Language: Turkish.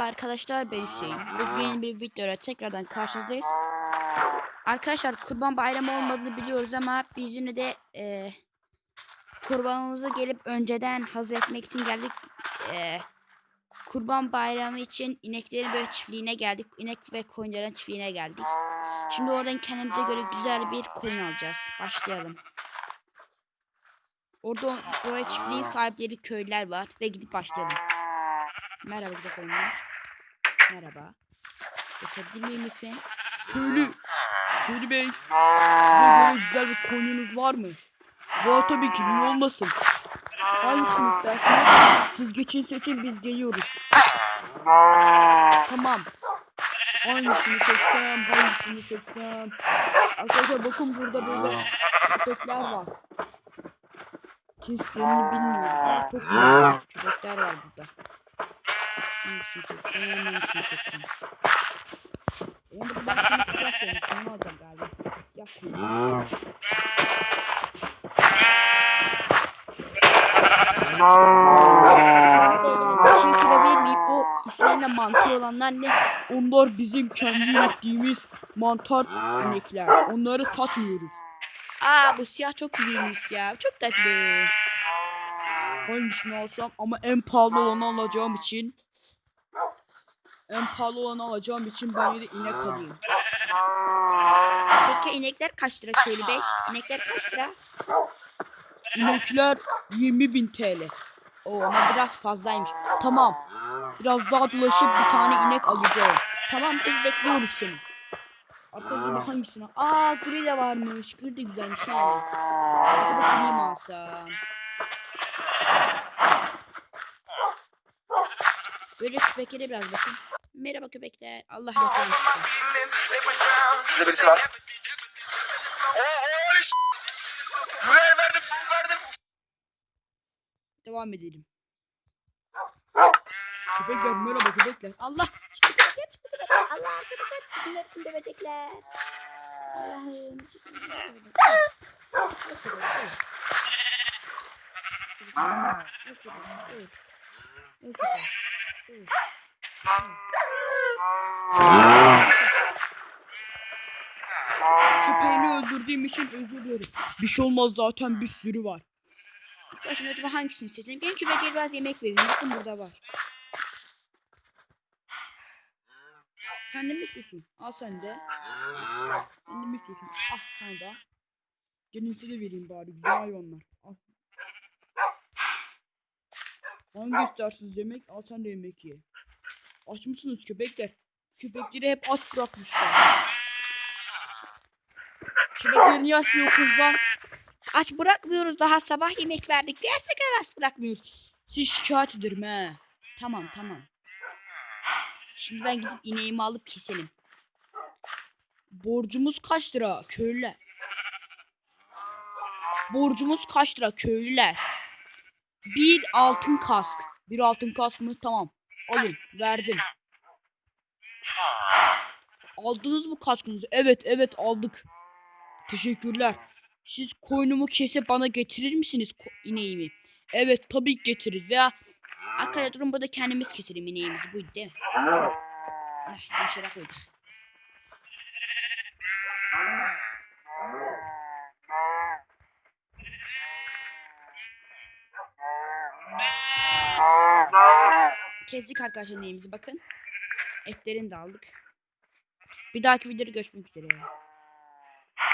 Arkadaşlar ben Hüseyin. Bugün yeni bir videoyla tekrardan karşınızdayız. Arkadaşlar kurban bayramı olmadığını biliyoruz ama biz yine de e, kurbanımızı gelip önceden hazır etmek için geldik. E, kurban bayramı için ineklerin böyle çiftliğine geldik. İnek ve koyunların çiftliğine geldik. Şimdi oradan kendimize göre güzel bir koyun alacağız. Başlayalım. Orada oraya çiftliğin sahipleri köylüler var ve gidip başlayalım. Merhaba güzel koyunlar. Merhaba. Geçebilir miyim lütfen? Köylü, köylü bey. Size göre güzel bir koyunuz var mı? Var tabii ki, niye olmasın? Hangisini isterseniz siz geçin seçin biz geliyoruz. Tamam. Hangisini seçsem, hangisini seçsem. Arkadaşlar bakın burada böyle köpekler var. Cinslerini bilmiyorum çok güzel köpekler var burada. Hangisini seçsem, hangisini seçsem. Ben de ben seni siyah koymuştum. Ne olacak galiba? Siyah koymuştum. Bir şey sorabilir miyim? O İsrail'le mantar olanlar ne? Onlar bizim kendi ürettiğimiz mantar inekler. Onları satmıyoruz. Aa bu siyah çok güzelmiş ya. Çok tatlı. Hangisini alsam ama en pahalı olanı alacağım için en pahalı olanı alacağım için ben yine inek alayım. Peki inekler kaç lira köylü bey? İnekler kaç lira? İnekler 20.000 TL. Oo ama biraz fazlaymış. Tamam. Biraz daha dolaşıp bir tane inek alacağım. Tamam biz bekliyoruz seni. Arkadaşlar ben hangisini? Aa gri de varmış. Gri de güzelmiş ha. Acaba gri mi alsam? Böyle köpeklere biraz bakın. Merhaba köpekler. Allah çıktı. Şurada birisi var. Ver verdim verdim. Devam edelim. Köpekler merhaba köpekler. Allah köpekler köpekler. Allah köpekler çıktı. Şimdi hepsini dövecekler. Allah'ım. çıktı köpekler. Öl köpek, öl. Öl köpek, Köpeğini öldürdüğüm için özür dilerim. Bir şey olmaz zaten bir sürü var. Arkadaşlar acaba hangisini seçeyim? Genç köpeğe biraz yemek verin. Bakın burada var. Sen de mi istiyorsun? Al sen de. Sen de mi istiyorsun? Ah sana da. Gelin size de vereyim bari güzel hayvanlar. Al. Hangi istersiniz yemek? Al sen de yemek ye. Aç mısınız köpekler? Köpekleri hep aç bırakmışlar. Köpekleri niye açmıyorsunuz lan? Aç bırakmıyoruz daha sabah yemek verdik. Gerçekten aç bırakmıyoruz. Siz şikayet ederim he. Tamam tamam. Şimdi ben gidip ineğimi alıp keselim. Borcumuz kaç lira köylüler? Borcumuz kaç lira köylüler? Bir altın kask. Bir altın kask mı? Tamam. Alın. Verdim. Aldınız mı kaskınızı? Evet evet aldık. Teşekkürler. Siz koynumu kesip bana getirir misiniz ko- ineğimi? Evet tabii ki getiririz. Veya Arkadaşlar durun burada kendimiz keselim ineğimizi. Buydu değil mi? Ah, yere koyduk. Kestik arkadaşlar ineğimizi bakın. Etlerini de aldık. Bir dahaki videoda görüşmek üzere.